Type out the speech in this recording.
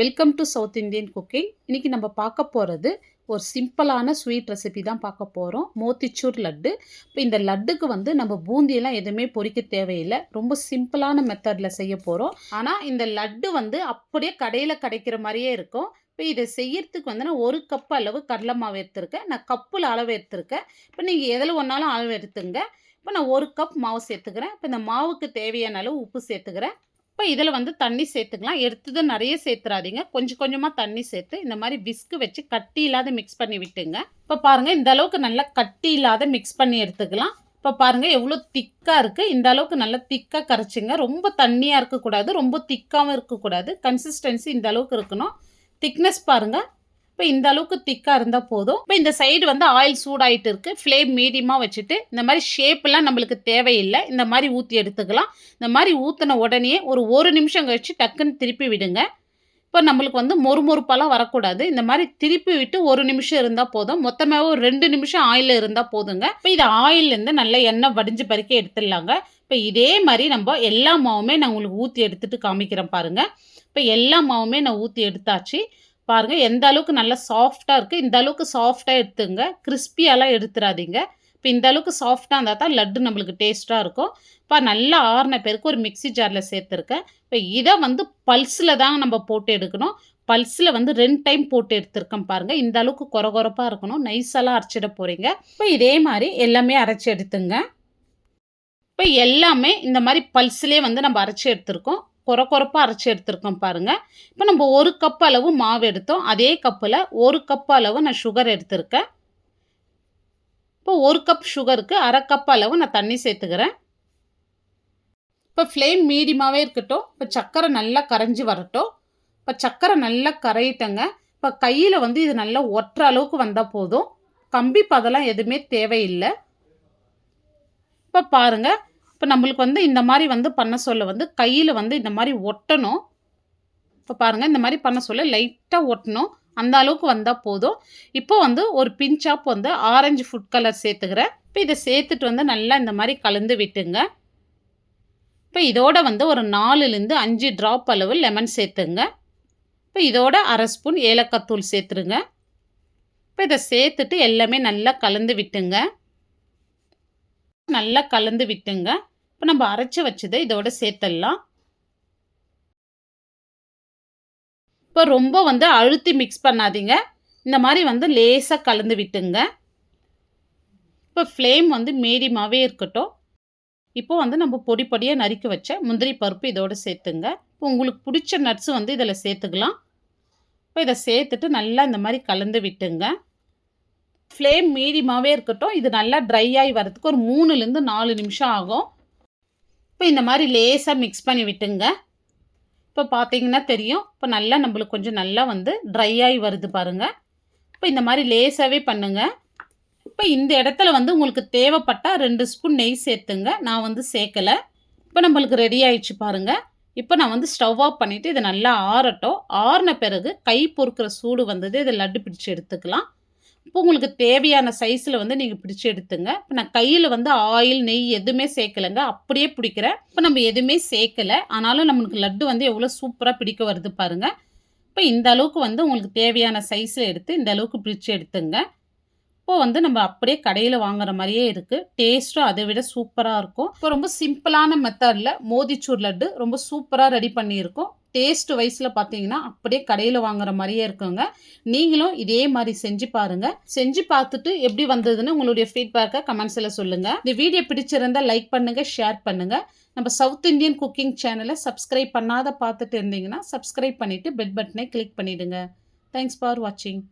Welcome to south Indian cooking இன்றைக்கி நம்ம பார்க்க போகிறது ஒரு சிம்பிளான ஸ்வீட் ரெசிபி தான் பார்க்க போகிறோம் மோத்திச்சூர் லட்டு. இப்போ இந்த லட்டுக்கு வந்து நம்ம பூந்தியெல்லாம் எதுவுமே பொறிக்க தேவையில்லை. ரொம்ப சிம்பிளான மெத்தடில் செய்ய போகிறோம் ஆனால் இந்த லட்டு வந்து அப்படியே கடையில் கிடைக்கிற மாதிரியே இருக்கும். இப்போ இதை செய்யறதுக்கு வந்து நான் ஒரு கப் அளவு கடலை மாவு எடுத்திருக்கேன். நான் கப்பில் அளவு எடுத்திருக்கேன். இப்போ நீங்கள் எதில் ஒன்றாலும் அளவு எடுத்துங்க. இப்போ நான் ஒரு கப் மாவு சேர்த்துக்கிறேன். இப்போ இந்த மாவுக்கு தேவையான அளவு உப்பு சேர்த்துக்கிறேன். இப்போ இதில் வந்து தண்ணி சேர்த்துக்கலாம். எடுத்தது நிறைய சேர்த்துறாதீங்க. கொஞ்சம் கொஞ்சமாக தண்ணி சேர்த்து இந்த மாதிரி விஸ்கு வச்சு கட்டி இல்லாத மிக்ஸ் பண்ணி விட்டுங்க. இப்போ பாருங்கள் இந்த அளவுக்கு நல்லா கட்டி இல்லாத மிக்ஸ் பண்ணி எடுத்துக்கலாம். இப்போ பாருங்கள் எவ்வளோ திக்காக இருக்குது இந்த அளவுக்கு நல்லா திக்காக கரைச்சிங்க. ரொம்ப தண்ணியாக இருக்கக்கூடாது. ரொம்ப திக்காகவும் இருக்கக்கூடாது. கன்சிஸ்டன்சி இந்த அளவுக்கு இருக்கணும். திக்னஸ் பாருங்கள் இப்போ இந்த அளவுக்கு திக்காக இருந்தால் போதும். இப்போ இந்த சைடு வந்து ஆயில் சூடாயிட்டு இருக்கு. ஃப்ளேம் மீடியமாக வச்சுட்டு இந்த மாதிரி ஷேப்லாம் நம்மளுக்கு தேவையில்லை. இந்த மாதிரி ஊற்றி எடுத்துக்கலாம். இந்த மாதிரி ஊற்றின உடனே ஒரு ஒரு நிமிஷம் கழிச்சு டக்குன்னு திருப்பி விடுங்க. இப்போ நம்மளுக்கு வந்து மொறுமொறுப்பாலாம் வரக்கூடாது. இந்த மாதிரி திருப்பி விட்டு ஒரு நிமிஷம் இருந்தால் போதும். மொத்தமாக ஒரு ரெண்டு நிமிஷம் ஆயிலில் இருந்தால் போதுங்க. இப்போ இது ஆயிலேருந்து நல்லா எண்ணெய் வடிஞ்சு பறிக்க எடுத்துடலாங்க. இப்போ இதே மாதிரி நம்ம எல்லா மாவுமே நான் உங்களுக்கு ஊற்றி எடுத்துகிட்டு காமிக்கிறேன் பாருங்கள் இப்போ எல்லா மாவுமே நான் ஊற்றி எடுத்தாச்சு. பாருங்கள் எந்த அளவுக்கு நல்லா சாஃப்டாக இருக்குது இந்த அளவுக்கு சாஃப்டாக எடுத்துங்க. கிறிஸ்பியாலாம் எடுத்துடாதீங்க இப்போ இந்த அளவுக்கு சாஃப்டாக இருந்தால் தான் லட்டு நம்மளுக்கு டேஸ்ட்டாக இருக்கும். இப்போ நல்லா ஆறின பேருக்கு ஒரு மிக்சி ஜாரில் சேர்த்துருக்கேன். இப்போ இதை வந்து பல்ஸில் தான் நம்ம போட்டு எடுக்கணும். பல்ஸில் வந்து ரெண்டு டைம் போட்டு எடுத்திருக்கேன் பாருங்கள் இந்த அளவுக்கு குறை குறைப்பாக இருக்கணும். நைஸெல்லாம் அரைச்சிட போகிறீங்க இப்போ இதே மாதிரி எல்லாமே அரைச்சி எடுத்துங்க. இப்போ எல்லாமே இந்த மாதிரி பல்ஸ்லேயே வந்து நம்ம அரைச்சி எடுத்துருக்கோம். குறை குறைப்பாக அரைச்சி எடுத்துருக்கோம் பாருங்கள் இப்போ நம்ம ஒரு கப் அளவு மாவு எடுத்தோம். அதே கப்பில் ஒரு கப் அளவு நான் சுகர் எடுத்திருக்கேன். இப்போ ஒரு கப் சுகருக்கு அரை கப் அளவு நான் தண்ணி சேர்த்துக்கிறேன். இப்போ ஃப்ளேம் மீடியமாகவே இருக்கட்டும். இப்போ சர்க்கரை நல்லா கரைஞ்சி வரட்டும். இப்போ சர்க்கரை நல்லா கரையிட்டங்க. இப்போ கையில் வந்து இது நல்லா ஒட்டுற அளவுக்கு வந்தால் போதும். கம்பி பதெல்லாம் எதுவுமே தேவையில்லை. இப்போ பாருங்கள் இப்போ நம்மளுக்கு வந்து இந்த மாதிரி வந்து பண்ண சொல்ல வந்து கையில் வந்து இந்த மாதிரி ஒட்டணும். இப்போ பாருங்கள் இந்த மாதிரி பண்ண சொல்ல லைட்டாக ஒட்டணும். அந்த அளவுக்கு வந்தால் போதும். இப்போ வந்து ஒரு பிஞ்சாப் வந்து ஆரஞ்சு ஃபுட் கலர் சேர்த்துக்கிறேன். இப்போ இதை சேர்த்துட்டு வந்து நல்லா இந்த மாதிரி கலந்து விட்டுங்க. இப்போ இதோட வந்து ஒரு நாலுலேருந்து அஞ்சு ட்ராப் அளவு லெமன் சேர்த்துங்க. இப்போ இதோட அரை ஸ்பூன் ஏலக்காய் தூள் சேர்த்துருங்க. இப்போ இதை சேர்த்துட்டு எல்லாமே நல்லா கலந்து விட்டுங்க. நல்லா கலந்து விட்டுங்க. இப்போ நம்ம அரைச்சி வச்சதை இதோட சேர்த்துடலாம் இப்போ ரொம்ப வந்து அழுத்தி மிக்ஸ் பண்ணாதீங்க. இந்த மாதிரி வந்து லேசாக கலந்து விட்டுங்க. இப்போ ஃப்ளேம் வந்து மீடியமாகவே இருக்கட்டும். இப்போ வந்து நம்ம பொடி பொடியாக நறுக்கி வச்ச முந்திரி பருப்பு இதோடு சேர்த்துங்க. இப்போ உங்களுக்கு பிடிச்ச நட்ஸு வந்து இதில் சேர்த்துக்கலாம். இப்போ இதை சேர்த்துட்டு நல்லா இந்த மாதிரி கலந்து விட்டுங்க. ஃப்ளேம் மீடியமாகவே இருக்கட்டும். இது நல்லா ட்ரை ஆகி வரதுக்கு ஒரு மூணுலேருந்து நாலு நிமிஷம் ஆகும். இப்போ இந்த மாதிரி லேசாக மிக்ஸ் பண்ணி விட்டுங்க. இப்போ பார்த்தீங்கன்னா தெரியும். இப்போ நல்லா நம்மளுக்கு கொஞ்சம் நல்லா வந்து ட்ரை ஆகி வருது பாருங்கள் இப்போ இந்த மாதிரி லேசாகவே பண்ணுங்கள் இப்போ இந்த இடத்துல வந்து உங்களுக்கு தேவைப்பட்டால் ரெண்டு ஸ்பூன் நெய் சேர்த்துங்க. நான் வந்து சேர்க்கலை. இப்போ நம்மளுக்கு ரெடி ஆயிடுச்சு பாருங்கள் இப்போ நான் வந்து ஸ்டவ் ஆஃப் பண்ணிவிட்டு இதை நல்லா ஆறட்டும். ஆறின பிறகு கை பொறுக்கிற சூடு வந்தது. இதை லட்டு பிடிச்சி எடுத்துக்கலாம். இப்போ உங்களுக்கு தேவையான சைஸில் வந்து நீங்கள் பிடிச்சி எடுத்துங்க. இப்போ நான் கையில் வந்து ஆயில் நெய் எதுவுமே சேர்க்கலைங்க. அப்படியே பிடிக்கிறேன். இப்போ நம்ம எதுவுமே சேர்க்கலை. ஆனாலும் நம்மளுக்கு லட்டு வந்து எவ்வளோ சூப்பராக பிடிக்க வருது பாருங்கள் இப்போ இந்த அளவுக்கு வந்து உங்களுக்கு தேவையான சைஸில் எடுத்து இந்த அளவுக்கு பிடிச்சி எடுத்துங்க. இப்போ வந்து நம்ம அப்படியே கடையில் வாங்குற மாதிரியே இருக்குது டேஸ்ட்டும் அதை விட சூப்பராக இருக்கும். இப்போ ரொம்ப சிம்பிளான மெத்தடில் மோதிச்சூர் லட்டு ரொம்ப சூப்பராக ரெடி பண்ணியிருக்கோம். டேஸ்ட் வைஸில் பார்த்தீங்கன்னா அப்படியே கடையில் வாங்குற மாதிரியே இருக்குங்க. நீங்களும் இதே மாதிரி செஞ்சு பாருங்கள் செஞ்சு பார்த்துட்டு எப்படி வந்ததுன்னு உங்களுடைய ஃபீட்பேக்கை கமெண்ட்ஸில் சொல்லுங்கள் இந்த வீடியோ பிடிச்சிருந்தா லைக் பண்ணுங்கள் ஷேர் பண்ணுங்கள் நம்ம சவுத் இந்தியன் குக்கிங் சேனலை சப்ஸ்கிரைப் பண்ணாத பார்த்துட்டு இருந்தீங்கன்னா சப்ஸ்கிரைப் பண்ணிவிட்டு பெட் பட்டனை கிளிக் பண்ணிவிடுங்க தேங்க்ஸ் ஃபார் வாட்சிங்